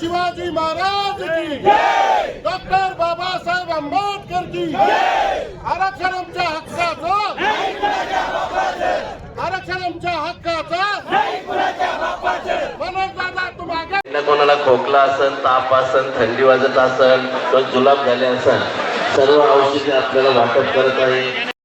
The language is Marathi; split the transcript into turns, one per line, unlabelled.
शिवाजी महाराज की डॉक्टर बाबासाहेब आंबेडकर की आरक्षण आमच्या हक्काचं? आरक्षण आमच्या हक्काचं?
कोणाला खोकला असन ताप असन थंडी वाजत असन किंवा जुलाब झाले असन सर्व औषधी आपल्याला वाटप करत आहे.